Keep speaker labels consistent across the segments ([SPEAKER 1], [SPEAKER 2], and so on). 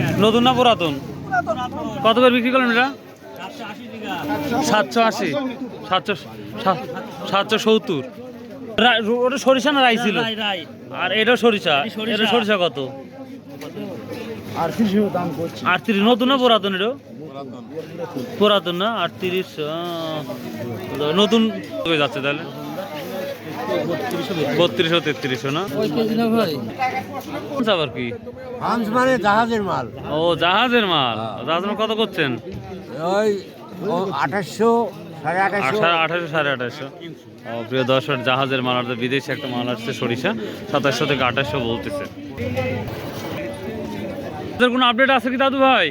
[SPEAKER 1] নতুন না পুরাতন? কত করে বিক্রি করলেন এটা? সাতশো আশি। সাতশো সাত- সাতশো সত্তর। রা- ওটা সরিষা না রাই ছিল? আর এটা সরিষা? এটা সরিষা। কত? আটত্রিশ নতুন না পুরাতন এটা? পুরাতন। না? আটত্রিশ নতুন হয়ে যাচ্ছে তাহলে। বত্রিশশো তেত্রিশশো না? আবার কি?
[SPEAKER 2] হাঁস মানে জাহাজের মাল।
[SPEAKER 1] ও জাহাজের মাল? জাহাজের মাল কত করছেন?
[SPEAKER 2] ওই আঠাশশো সাড়ে আঠাশশো।
[SPEAKER 1] আঠারোশো সাড়ে আঠাশশো। প্রিয় দর্শক জাহাজের মাল আর বিদেশে একটা মাল আসছে সরিষা। সাতাশশো থেকে আঠাশশো বলতেছে। কোনো আপডেট আছে কি দাদু ভাই?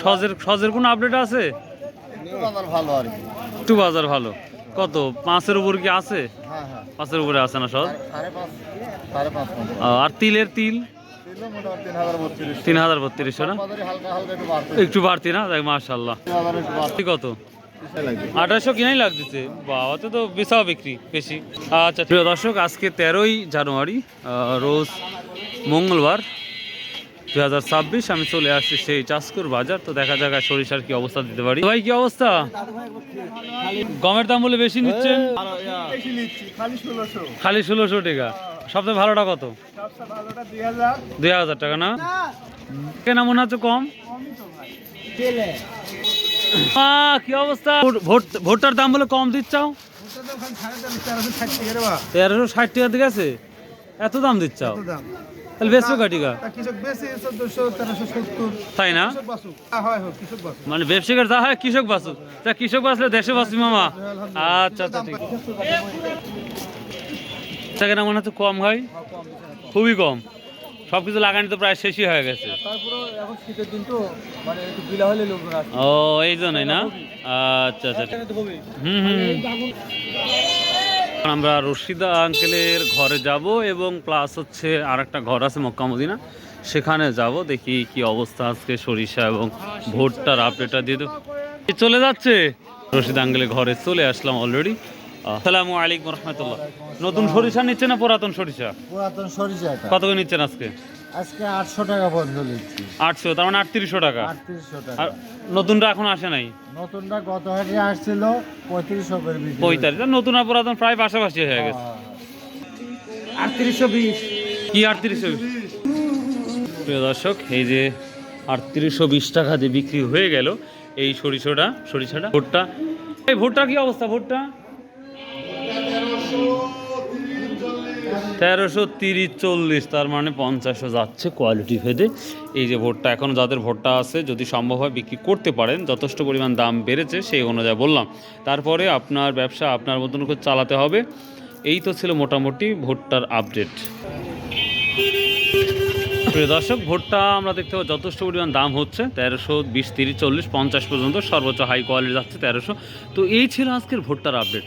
[SPEAKER 1] সজের সজের কোনো আপডেট আছে?
[SPEAKER 2] ভালো
[SPEAKER 1] একটু বাজার ভালো। কত? পাঁচের উপর কি আছে?
[SPEAKER 2] হ্যাঁ হ্যাঁ।
[SPEAKER 1] পাঁচের উপরে আছে না ও, আর তিলের তিল?
[SPEAKER 2] তিন হাজার বত্রিশ
[SPEAKER 1] বত্রিশশো না?
[SPEAKER 2] একটু
[SPEAKER 1] বাড়তি না? দেখ মার্শাল্লাহ কত? আঠাশশো কিনাই লাগতেছে। বাবাতে তো বেচাও বিক্রি বেশি। আচ্ছা প্রিয় দর্শক আজকে তেরোই জানুয়ারি রোজ মঙ্গলবার। দু হাজার ছাব্বিশ, আমি চলে আসছি সেই চাষকুর বাজার। তো দেখা যাক সরিষার কি অবস্থা দিতে পারি। ভাই, কি অবস্থা? গমের দাম বলে বেশি নিচ্ছেন?
[SPEAKER 2] খালি ষোলোশো
[SPEAKER 1] টাকা। সবথেকে ভালোটা কত?
[SPEAKER 2] দুই হাজার
[SPEAKER 1] টাকা না? কেনা মনে হচ্ছে কম? কি অবস্থা? ভোট- ভোট ভোটটার দাম বলে কম দিচ্ছাও তেরোশো ষাট টাকা দিকে আছে? এত দাম দিচ্ছাও তাহলে বেশি কাটিকা তাই না? মানে ব্যবসায়ীর যা হয় কৃষক তা কৃষক দেশে মামা? আচ্ছা আচ্ছা ঠিক মনে হচ্ছে কম হয়? খুবই কম। সব কিছু লাগানি তো প্রায় শেষই হয়ে গেছে।
[SPEAKER 2] মানে
[SPEAKER 1] ও এই জন্যই না? আচ্ছা আচ্ছা। হুম হুম আমরা রশিদা আঙ্কেলের ঘরে যাব এবং প্লাস হচ্ছে আর একটা ঘর আছে মক্কা মদিনা। সেখানে যাব দেখি কি অবস্থা আজকে সরিষা এবং ভোটটার আপডেটটা দিয়ে দেবো। চলে যাচ্ছে। রশিদ আঙ্কেলের ঘরে চলে আসলাম অলরেডি আসসালামু আলাইকুম রহমতুল্লাহ। নতুন সরিষা নিচ্ছে না পুরাতন সরিষা?
[SPEAKER 2] পুরাতন সরিষা
[SPEAKER 1] কত করে নিচ্ছেন আজকে?
[SPEAKER 2] আজকে আটশো টাকা বন্ধ নিচ্ছি
[SPEAKER 1] আটশো তার মানে আটত্রিশশো টাকা।
[SPEAKER 2] আটত্রিশশো টাকা।
[SPEAKER 1] আর নতুনটা এখন আসে নাই?
[SPEAKER 2] নতুনটা গত হাটে আসছিল পঁয়ত্রিশশো করে বিক্রি
[SPEAKER 1] পঁয়তাল্লিশ। আর নতুন আর পুরাতন প্রায় পাশাপাশি হয়ে গেছে।
[SPEAKER 2] আটত্রিশশো বিশ।
[SPEAKER 1] কি আটত্রিশশো প্রিয় দর্শক এই যে আটত্রিশশো বিশ টাকা দিয়ে বিক্রি হয়ে গেল এই সরিষাটা সরিষাটা ভুট্টা। এই ভুট্টা কি অবস্থা ভুট্টা? তেরোশো তিরিশ চল্লিশ, তার মানে পঞ্চাশও যাচ্ছে কোয়ালিটি ভেদে। এই যে ভোটটা এখন যাদের ভোটটা আছে, যদি সম্ভব হয় বিক্রি করতে পারেন, যথেষ্ট পরিমাণ দাম বেড়েছে, সেই অনুযায়ী বললাম। তারপরে আপনার ব্যবসা আপনার মতন করে চালাতে হবে। এই তো ছিল মোটামুটি ভোটটার আপডেট প্রিয় দর্শক, ভোটটা আমরা দেখতে পাবো, যথেষ্ট পরিমাণ দাম হচ্ছে। তেরোশো বিশ, তিরিশ, চল্লিশ, পঞ্চাশ পর্যন্ত সর্বোচ্চ হাই কোয়ালিটি যাচ্ছে তেরোশো। তো এই ছিল আজকের ভোটটার আপডেট